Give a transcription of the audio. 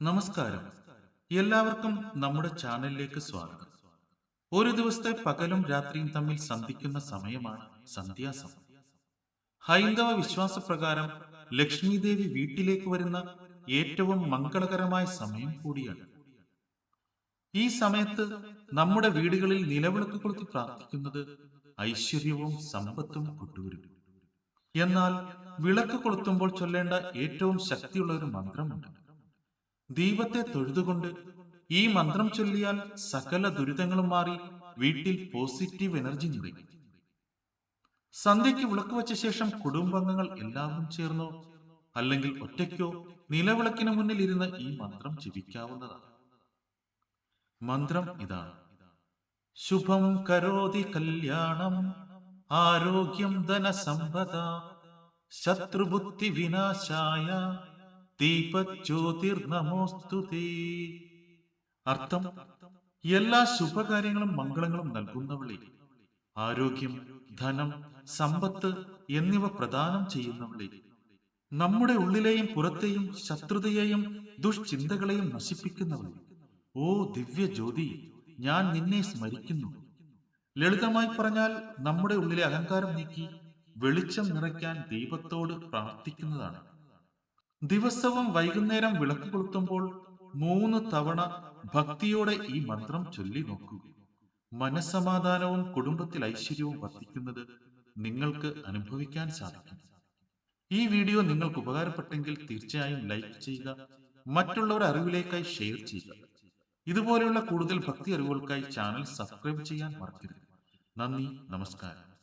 നമസ്കാരം. എല്ലാവർക്കും നമ്മുടെ ചാനലിലേക്ക് സ്വാഗതം. ഒരു ദിവസത്തെ പകലും രാത്രിയും തമ്മിൽ സന്ധിക്കുന്ന സമയമാണ് സന്ധ്യാസമയം ഹൈന്ദവ വിശ്വാസപ്രകാരം ലക്ഷ്മി ദേവി വീട്ടിലേക്ക് വരുന്ന ഏറ്റവും മംഗളകരമായ സമയം കൂടിയാണ്. ഈ സമയത്ത് നമ്മുടെ വീടുകളിൽ നിലവിളക്ക് കൊളുത്തി പ്രാർത്ഥിക്കുന്നത് ഐശ്വര്യവും സമ്പത്തും കൊണ്ടുവരും. എന്നാൽ വിളക്ക് കൊളുത്തുമ്പോൾ ചൊല്ലേണ്ട ഏറ്റവും ശക്തിയുള്ള ഒരു മന്ത്രമുണ്ട്. ദീപത്തെ തൊഴുതുകൊണ്ട് ഈ മന്ത്രം ചൊല്ലിയാൽ സകല ദുരിതങ്ങളും മാറി വീട്ടിൽ പോസിറ്റീവ് എനർജി നിറയും സന്ധ്യയ്ക്ക് വിളക്ക് വെച്ച ശേഷം കുടുംബാംഗങ്ങൾ എല്ലാവരും ചേർന്നോ അല്ലെങ്കിൽ ഒറ്റയ്ക്കോ നിലവിളക്കിന് മുന്നിൽ ഇരുന്ന് ഈ മന്ത്രം ജപിക്കാവുന്നതാണ്. മന്ത്രം ഇതാണ്. ശുഭം കരോതി കല്യാണം ആരോഗ്യം ധനസമ്പദ ശത്രുബുദ്ധി വിനാശായ ദീപജ്യോതിർനമോസ്തുതേ അർത്ഥം എല്ലാ ശുഭകാര്യങ്ങളും മംഗളങ്ങളും നൽകുന്നവളെ. ആരോഗ്യം ധനം സമ്പത്ത് എന്നിവ പ്രദാനം ചെയ്യുന്നവളെ. നമ്മുടെ ഉള്ളിലെയും പുറത്തെയും ശത്രുതയെയും ദുഷ്ചിന്തകളെയും നശിപ്പിക്കുന്നവളെ ഓ ദിവ്യ ജ്യോതി ഞാൻ നിന്നെ സ്മരിക്കുന്നു. ലളിതമായി പറഞ്ഞാൽ നമ്മുടെ ഉള്ളിലെ അഹങ്കാരം നീക്കി വെളിച്ചം നിറയ്ക്കാൻ ദൈവത്തോട് പ്രാർത്ഥിക്കുന്നതാണ്. ദിവസവും വൈകുന്നേരം വിളക്ക് കൊളുത്തുമ്പോൾ മൂന്ന് തവണ ഭക്തിയോടെ ഈ മന്ത്രം ചൊല്ലി നോക്കൂ. മനസമാധാനവും കുടുംബത്തിൽ ഐശ്വര്യവും വർദ്ധിക്കുന്നത് നിങ്ങൾക്ക് അനുഭവിക്കാൻ സാധിക്കും. ഈ വീഡിയോ നിങ്ങൾക്ക് ഉപകാരപ്പെട്ടെങ്കിൽ തീർച്ചയായും ലൈക്ക് ചെയ്യുക മറ്റുള്ളവരുടെ അറിവിലേക്കായി ഷെയർ ചെയ്യുക. ഇതുപോലെയുള്ള കൂടുതൽ ഭക്തി അറിവുകൾക്കായി ചാനൽ സബ്സ്ക്രൈബ് ചെയ്യാൻ മറക്കരുത്. നന്ദി നമസ്കാരം.